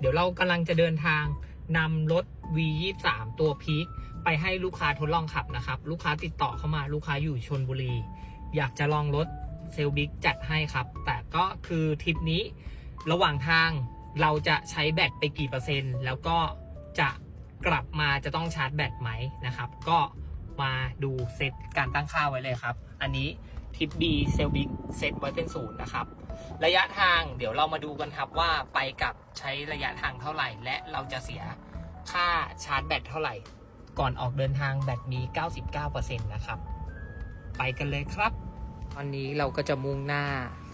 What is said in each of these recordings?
เดี๋ยวเรากำลังจะเดินทางนำรถ V23 ตัวพีคไปให้ลูกค้าทดลองขับนะครับ ลูกค้าติดต่อเข้ามาลูกค้าอยู่ชนบุรี อยากจะลองรถเซลบิ๊กจัดให้ครับ แต่ก็คือทริปนี้ระหว่างทางเราจะใช้แบตไปกี่เปอร์เซ็นต์ แล้วก็จะกลับมาจะต้องชาร์จแบตไหมนะครับ ก็มาดูเซตการตั้งค่าไว้เลยครับ อันนี้ทิป B เซลบิ๊กเซตไว้เป็นศูนย์นะครับ ระยะทางเดี๋ยวเรามาดูกันครับว่าไปกับใช้ระยะทางเท่าไหร่ และเราจะเสียค่าชาร์จแบตเท่าไหร่ ก่อนออกเดินทางแบตมี 99%นะครับ ไปกันเลยครับ ตอนนี้เราก็จะมุ่งหน้า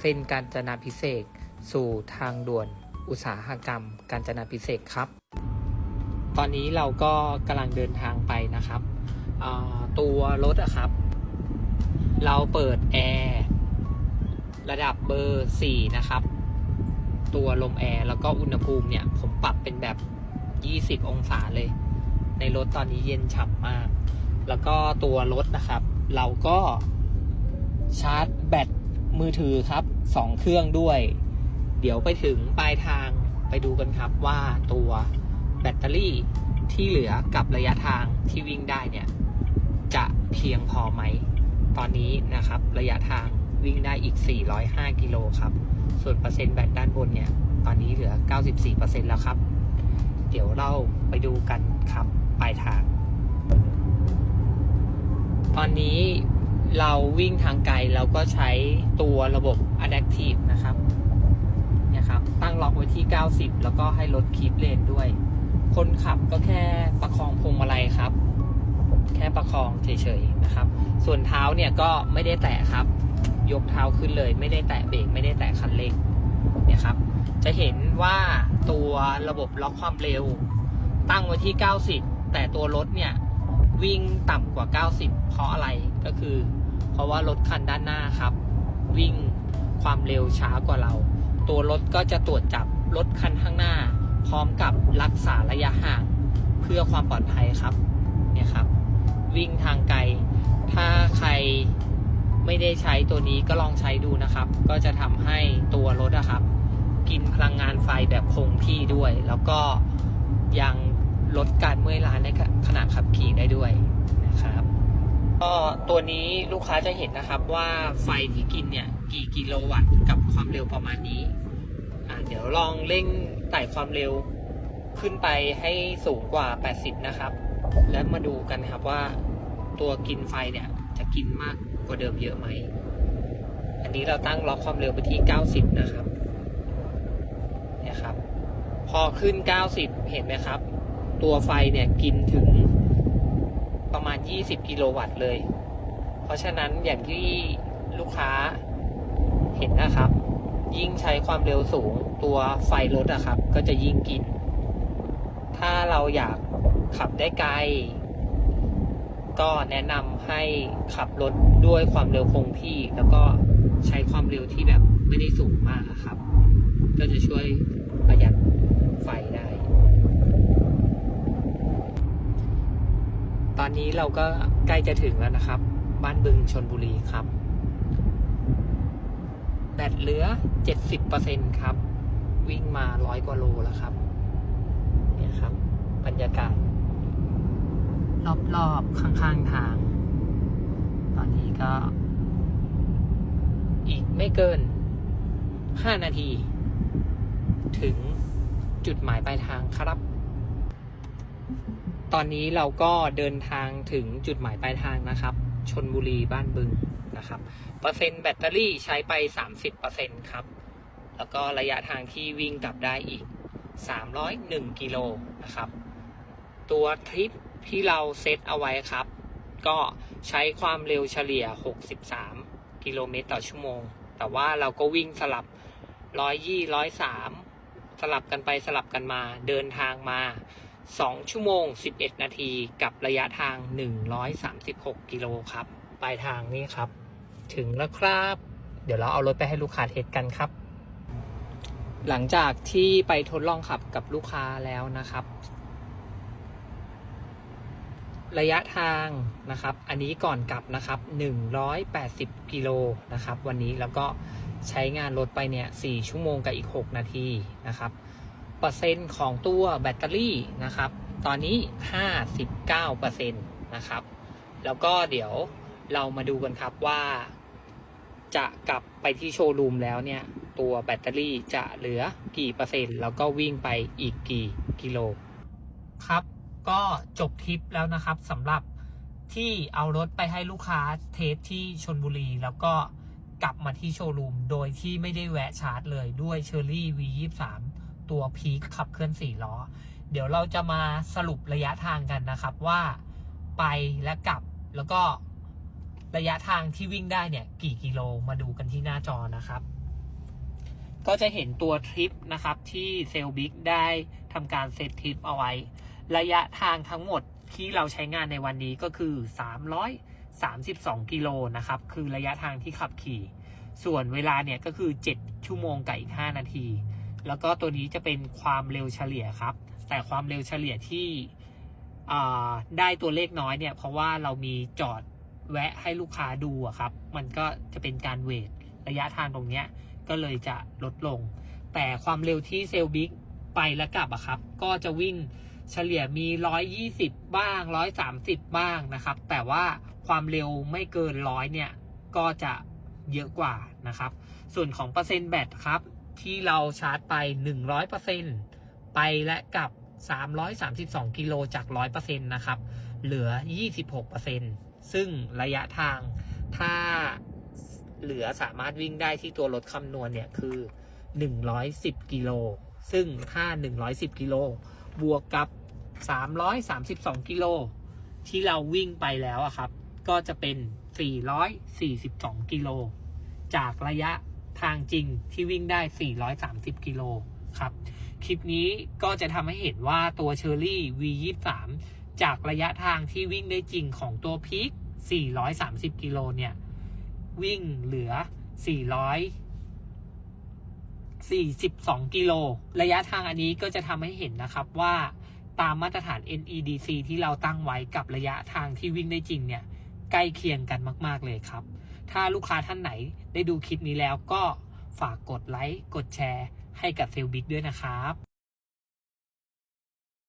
เส้นการจนาพิเศษสู่ทางด่วนอุตสาหกรรมการจนาพิเศษครับ ตอนนี้เราก็กำลังเดินทางไปนะครับ ตัวรถอะครับ เราเปิดแอร์ ระดับเบอร์ 4 นะครับ ตัวลมแอร์แล้วก็อุณหภูมิเนี่ย ผมปรับเป็นแบบ 20 องศาเลย ในรถตอนนี้เย็นฉ่ำมาก แล้วก็ตัวรถนะครับ เราก็ชาร์จแบตมือถือครับ 2 เครื่องด้วย เดี๋ยวไปถึงปลายทางไปดูกันครับว่าตัวแบตเตอรี่ที่เหลือกับระยะทางที่วิ่งได้เนี่ย จะเพียงพอไหม ตอนนี้นะครับระยะทาง วิ่งได้อีก 405 กิโลครับ ส่วนเปอร์เซ็นต์แบตด้านบนเนี่ย ตอนนี้เหลือ 94%แล้วครับ เดี๋ยวเราไปดูกันครับปลายทาง ตอนนี้เราวิ่งทางไกลเราก็ใช้ตัวระบบ Adaptive นะครับเนี่ยครับ ตั้งล็อกไว้ที่ 90 แล้วก็ให้รถคีปเลนด้วย คนขับก็แค่ประคองพวงมาลัยครับ แค่ประคองเฉยๆนะครับ ส่วนเท้าเนี่ยก็ไม่ได้แตะครับ ยกเท้าขึ้นเลย ไม่ได้แตะเบรกไม่ได้แตะคันเร่งเนี่ยครับ จะเห็นว่าตัวระบบล็อกความเร็ว ตั้งไว้ที่ 90 แต่ตัวรถเนี่ย วิ่งต่ำกว่า 90 เพราะอะไรก็คือ เพราะว่ารถคันด้านหน้าครับ วิ่งความเร็วช้ากว่าเรา ตัวรถก็จะตรวจจับรถคันข้างหน้า พร้อมกับรักษาระยะห่างเพื่อความปลอดภัยครับเนี่ยครับ วิ่งทางไกล ถ้าใคร ไม่ได้ใช้ตัวนี้ก็ลองใช้ดูนะครับ ก็จะทำให้ตัวรถอะครับ กินพลังงานไฟแบบคงที่ด้วย แล้วก็ยังลดการเมื่อยล้าในขณะขับขี่ได้ด้วยนะครับก็ตัวนี้ลูกค้าจะเห็นนะครับว่าไฟที่กินเนี่ยกี่กิโลวัตต์กับความเร็วประมาณนี้อ่าเดี๋ยวลองเร่งไต่ความเร็วขึ้นไปให้สูงกว่า 80 นะครับ แล้วมาดูกันครับว่าตัวกินไฟเนี่ย จะกินมากกว่าเดิมเยอะไหม อันนี้เราตั้งล็อกความเร็วไปที่ 90 นะครับเนี่ยครับ พอขึ้น 90 เห็นไหมครับ ตัวไฟเนี่ยกินถึงประมาณ 20 กิโลวัตต์เลย เพราะฉะนั้นอย่างที่ลูกค้าเห็นนะครับ ยิ่งใช้ความเร็วสูงตัวไฟรถอะครับ ก็จะยิ่งกิน ถ้าเราอยากขับได้ไกล ก็แนะนำให้ขับรถด้วยความเร็วคงที่ แล้วก็ใช้ความเร็วที่แบบไม่ได้สูงมากอะครับ ก็จะช่วยประหยัดไฟได้ ตอนนี้เราก็ใกล้จะถึงแล้วนะครับ บ้านบึงชนบุรีครับ แบตเหลือ 70%ครับ วิ่งมาร้อยกว่าโลแล้วครับ เนี่ยครับ บรรยากาศ รอบๆ ข้างๆทาง ตอนนี้ก็ อีกไม่เกิน 5 นาที ถึงจุดหมายปลายทางครับ ตอนนี้เราก็เดินทางถึงจุดหมายปลายทางนะครับ ชนบุรีบ้านบึงนะครับ เปอร์เซ็นต์แบตเตอรี่ใช้ไป 30%ครับ แล้วก็ระยะทางที่วิ่งกลับได้อีก 301 กิโลนะครับ ตัวทริป ที่เราเซตเอาไว้ครับ ก็ใช้ความเร็วเฉลี่ย 63 กิโลเมตรต่อชั่วโมง แต่ว่าเราก็วิ่งสลับ 120 103 สลับกันไปสลับกันมา เดินทางมา 2 ชั่วโมง 11 นาที กับระยะทาง 136 กิโลครับ ปลายทางนี้ครับ ถึงแล้วครับ เดี๋ยวเราเอารถไปให้ลูกค้าเทสกันครับ หลังจากที่ไปทดลองขับกับลูกค้าแล้วนะครับ ระยะทางนะครับ อันนี้ก่อนกลับนะครับ 180 กิโลนะครับ วันนี้แล้วก็ใช้งานรถไปเนี่ย 4 ชั่วโมงกับอีก 6 นาทีนะครับ เปอร์เซ็นต์ของตัวแบตเตอรี่นะครับ ตอนนี้ 59เปอร์เซ็นต์นะครับ แล้วก็เดี๋ยวเรามาดูกันครับว่า จะกลับไปที่โชว์รูมแล้วเนี่ย ตัวแบตเตอรี่จะเหลือกี่เปอร์เซ็นต์ แล้วก็วิ่งไปอีกกี่กิโลครับ ก็จบทริปแล้วนะครับสำหรับที่เอารถไปให้ลูกค้าเทสที่ชนบุรี แล้วก็กลับมาที่โชว์รูม โดยที่ไม่ได้แวะชาร์จเลยด้วยเชอร์รี่ V23 ตัวพีคขับเคลื่อน4ล้อ เดี๋ยวเราจะมาสรุประยะทางกันนะครับว่าไปและกลับแล้วก็ระยะทางที่วิ่งได้เนี่ยกี่กิโลมาดูกันที่หน้าจอนะครับ ก็จะเห็นตัวทริปนะครับที่เซลบิ๊กได้ทำการเซตทริปเอาไว้ ระยะทางทั้งหมดที่เราใช้งานในวันนี้ก็คือ 332 กิโลนะครับ คือระยะทางที่ขับขี่ ส่วนเวลาเนี่ยก็คือ 7 ชั่วโมงกับอีก 5 นาที แล้วก็ตัวนี้จะเป็นความเร็วเฉลี่ยครับ แต่ความเร็วเฉลี่ยที่ได้ตัวเลขน้อยเนี่ย เพราะว่าเรามีจอดแวะให้ลูกค้าดูอะครับ มันก็จะเป็นการเวทระยะทางตรงเนี้ยก็เลยจะลดลง แต่ความเร็วที่เซลบิ๊กไปและกลับอะครับ ก็จะวิ่ง เฉลี่ยมี 120 บ้าง 130 บ้างนะครับ แต่ว่าความเร็วไม่เกินร้อยเนี่ย ก็จะเยอะกว่านะครับ ส่วนของเปอร์เซ็นต์แบตครับ ที่เราชาร์จไป 100%ไปและกับ 332 กิโลจาก 100%นะครับ เหลือ 26%ซึ่งระยะทางถ้าเหลือสามารถวิ่งได้ที่ตัวรถคำนวณเนี่ยคือ 110 กิโล ซึ่งถ้า 110 กิโล บวกกับ 332 กิโล ที่เราวิ่งไปแล้วอะครับ ก็จะเป็น 442 กิโล จากระยะทางจริงที่วิ่งได้ 430 กิโลครับ คลิปนี้ก็จะทำให้เห็นว่าตัวเชอร์รี่ V23 จากระยะทางที่วิ่งได้จริงของตัวพีค430 กิโลเนี่ย วิ่งเหลือ 42 กิโล ระยะทางอันนี้ก็จะทำให้เห็นนะครับว่าตามมาตรฐาน NEDC ที่เราตั้งไว้กับระยะทางที่วิ่งได้จริงเนี่ยใกล้เคียงกันมาก ๆ เลยครับ ถ้าลูกค้าท่านไหนได้ดูคลิปนี้แล้วก็ฝากกดไลค์ กดแชร์ให้กับเซลบิ๊กด้วยนะครับ